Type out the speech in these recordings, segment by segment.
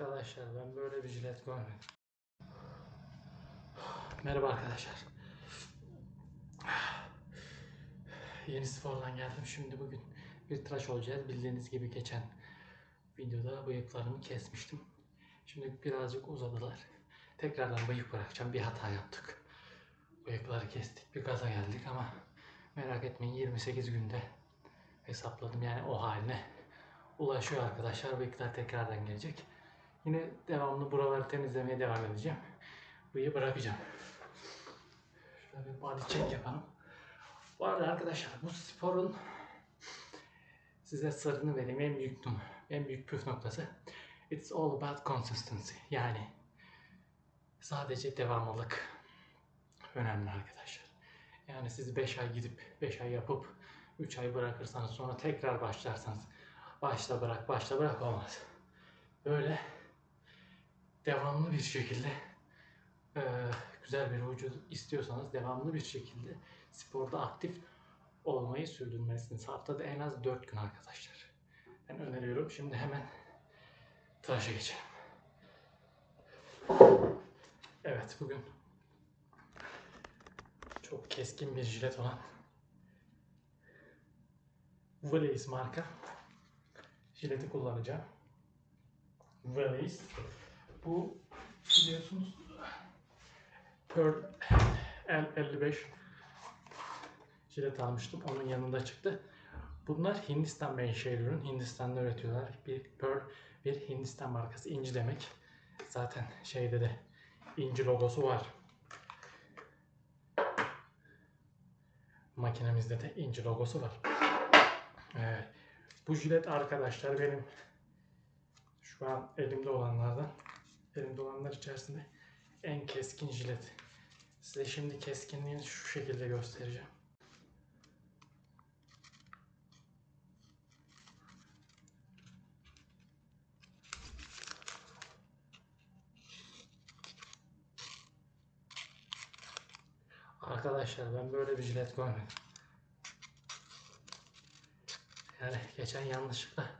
Arkadaşlar ben böyle bir jilet görmedim. Merhaba arkadaşlar. Yeni spordan geldim. Şimdi bugün bir tıraş olacağız. Bildiğiniz gibi geçen videoda bıyıklarımı kesmiştim. Şimdi birazcık uzadılar. Tekrardan bıyık bırakacağım. Bir hata yaptık. Bıyıkları kestik. Bir gaza geldik ama merak etmeyin 28 günde hesapladım yani o haline ulaşıyor arkadaşlar. Bıyıklar tekrardan gelecek. Yine devamlı buraları temizlemeye devam edeceğim. Bıyığı bırakacağım. Şöyle bir body check yapalım. Bu arada arkadaşlar bu sporun size sırrını vereyim. En büyük, en büyük püf noktası. It's all about consistency. Yani sadece devamlılık önemli arkadaşlar. Yani siz 5 ay gidip 5 ay yapıp 3 ay bırakırsanız sonra tekrar başlarsanız başla bırak başla bırak olmaz. Böyle devamlı bir şekilde eee, güzel bir vücut istiyorsanız devamlı bir şekilde sporda aktif olmayı sürdürmelisiniz. Haftada en az 4 gün arkadaşlar. Ben öneriyorum. Şimdi hemen tıraşa geçelim. Evet bugün çok keskin bir jilet olan Willys marka jileti kullanacağım. Willys. Bu biliyorsunuz Pearl L55 jilet almıştım. Onun yanında çıktı. Bunlar Hindistan menşeli ürün. Hindistan'da üretiyorlar. Bir Pearl bir Hindistan markası. İnci demek. Zaten şeyde de inci logosu var. Makinemizde de inci logosu var. Evet. Bu jilet arkadaşlar benim şu an elimde olanlardan elimde olanlar içerisinde en keskin jilet. Size şimdi keskinliğini şu şekilde göstereceğim. Arkadaşlar ben böyle bir jilet görmedim. Yani geçen yanlışlıkla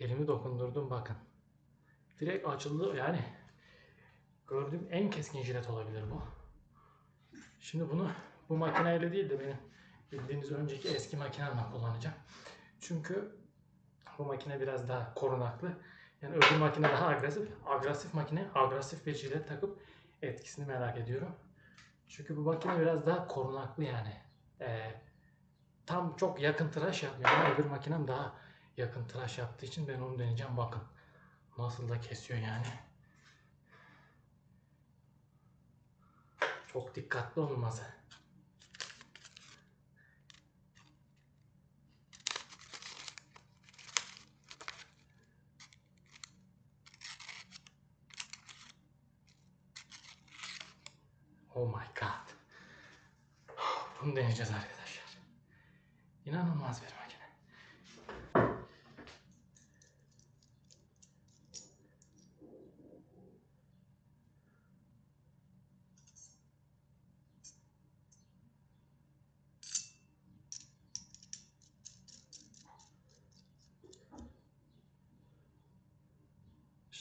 elimi dokundurdum bakın. Direkt açıldı yani. Gördüğüm en keskin jilet olabilir bu. Şimdi bunu bu makineyle değil de benim bildiğiniz önceki eski makinemle kullanacağım. Çünkü bu makine biraz daha korunaklı. Yani öbür makine daha agresif. Agresif makine, agresif bir jilet takıp etkisini merak ediyorum. Çünkü bu makine biraz daha korunaklı yani. Ee, tam çok yakın tıraş yapmıyor. Ama öbür makinem daha yakın tıraş yaptığı için ben onu deneyeceğim. Bakın nasıl da kesiyor yani. Çok dikkatli olması. Oh my god. Bunu deneyeceğiz arkadaşlar. İnanılmaz bir makine.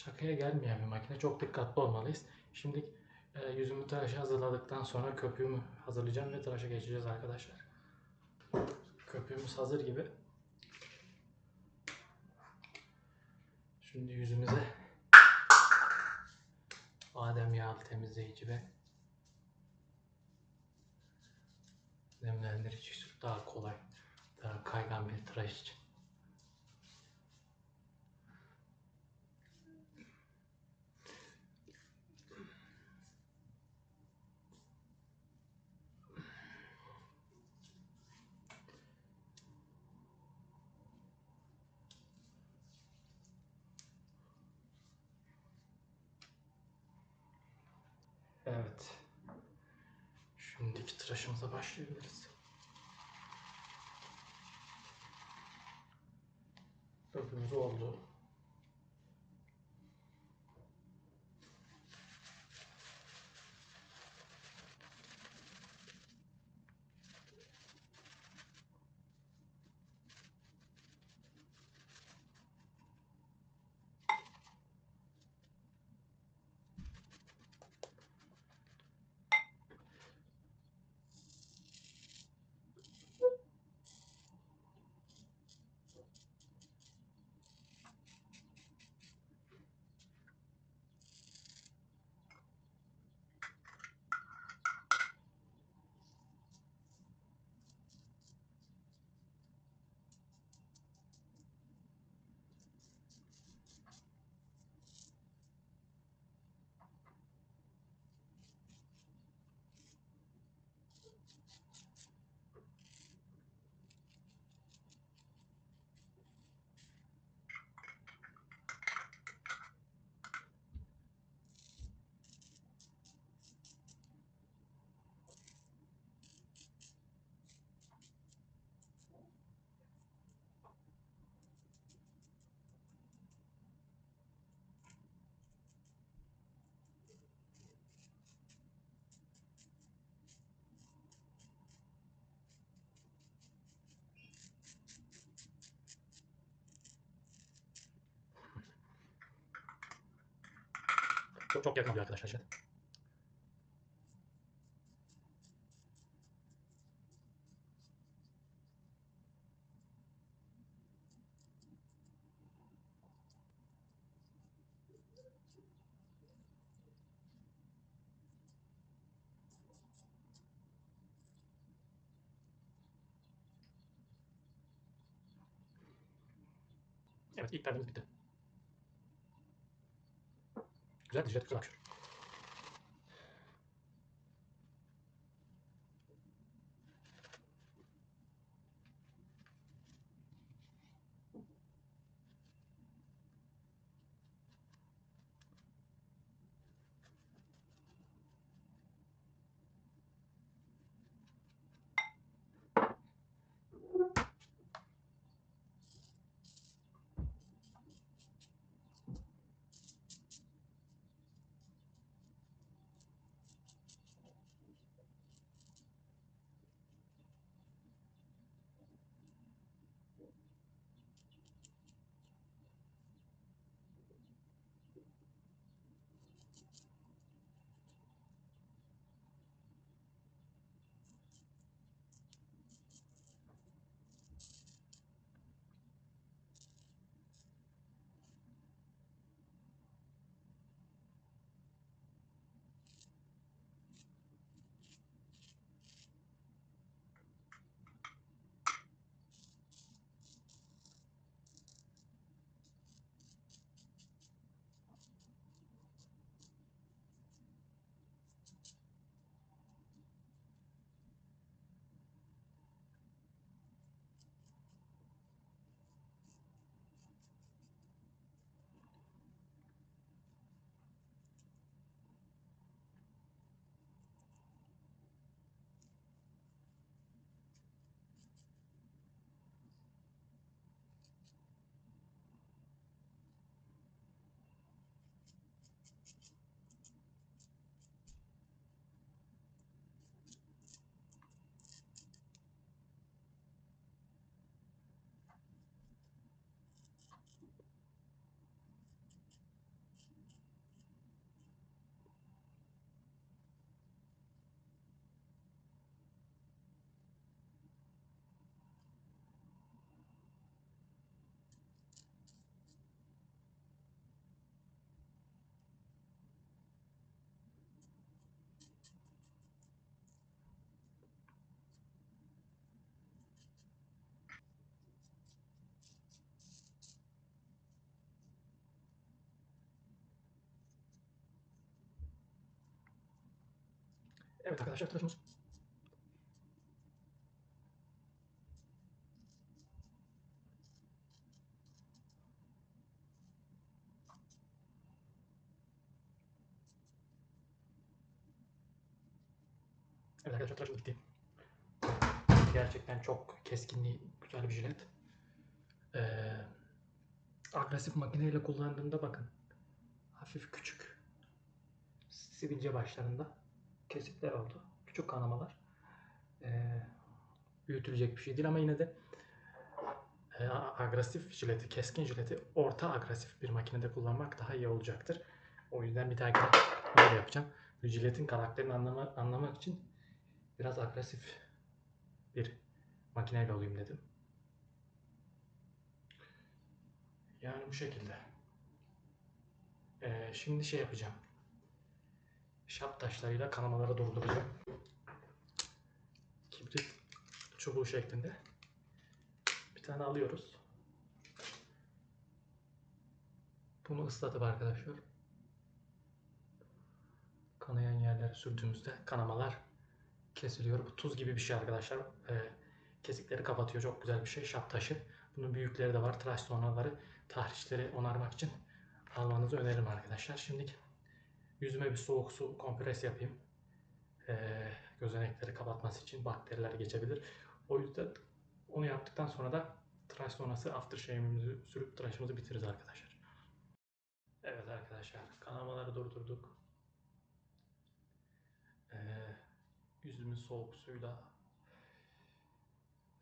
Şakaya gelmeyen bir makine. Çok dikkatli olmalıyız. Şimdi e, yüzümü tıraşa hazırladıktan sonra köpüğümü hazırlayacağım ve tıraşa geçeceğiz arkadaşlar. Köpüğümüz hazır gibi. Şimdi yüzümüze badem yağlı temizleyici ve nemlendirici sürüp daha kolay, daha kaygan bir tıraş için. Evet. Şimdiki tıraşımıza başlayabiliriz. Köpüğümüz oldu. Çok çok yakın oluyor arkadaşlar jilet. Evet ilk perdemiz bitti. Güzel jilet güzel. Evet arkadaşlar tıraşımız. Evet arkadaşlar tıraşımız bitti. Gerçekten çok keskinliği güzel bir jilet. Ee, agresif makineyle kullandığımda bakın hafif küçük sivilce başlarında kesikler oldu. Küçük kanamalar. Ee, büyütülecek bir şey değil ama yine de e, agresif jileti, keskin jileti orta agresif bir makinede kullanmak daha iyi olacaktır. O yüzden bir dahaki böyle yapacağım. Jiletin karakterini anlama, anlamak için biraz agresif bir makineyle olayım dedim. Yani bu şekilde. Ee, şimdi şey yapacağım şap taşlarıyla kanamaları durduracağım. Kibrit çubuğu şeklinde. Bir tane alıyoruz. Bunu ıslatıp arkadaşlar kanayan yerlere sürdüğümüzde kanamalar kesiliyor. Bu tuz gibi bir şey arkadaşlar. Ee, kesikleri kapatıyor. Çok güzel bir şey. Şap taşı. Bunun büyükleri de var. Tıraş sonraları, tahrişleri onarmak için almanızı öneririm arkadaşlar. Şimdi Yüzüme bir soğuk su kompres yapayım. Ee, gözenekleri kapatması için bakteriler geçebilir. O yüzden onu yaptıktan sonra da tıraş sonrası aftershave'imizi sürüp tıraşımızı bitiririz arkadaşlar. Evet arkadaşlar kanamaları durdurduk. Ee, yüzümü soğuk suyla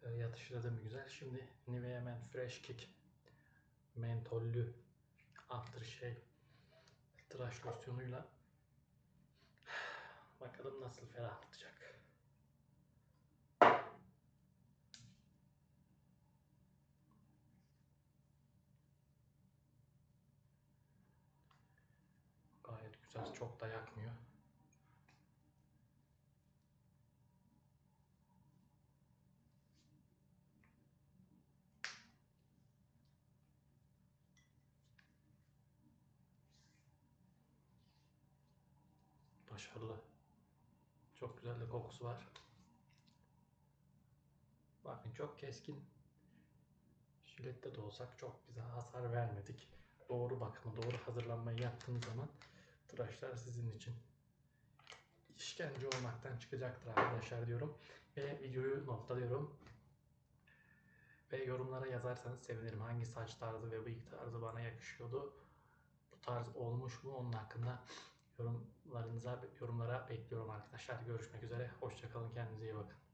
e, yatıştırdım güzel. Şimdi Nivea Men Fresh Kick mentollü aftershave tıraş losyonuyla bakalım nasıl ferahlatacak. Gayet güzel, çok da yakmıyor. Başarılı. Çok güzel de kokusu var. Bakın çok keskin. Jilette de olsak çok bize hasar vermedik. Doğru bakımı, doğru hazırlanmayı yaptığınız zaman tıraşlar sizin için işkence olmaktan çıkacaktır arkadaşlar diyorum. Ve videoyu notlaıyorum. Ve yorumlara yazarsanız sevinirim. Hangi saç tarzı ve bıyık tarzı bana yakışıyordu? Bu tarz olmuş mu? Onun hakkında yorumlarınıza yorumlara bekliyorum arkadaşlar. Görüşmek üzere. Hoşçakalın. Kendinize iyi bakın.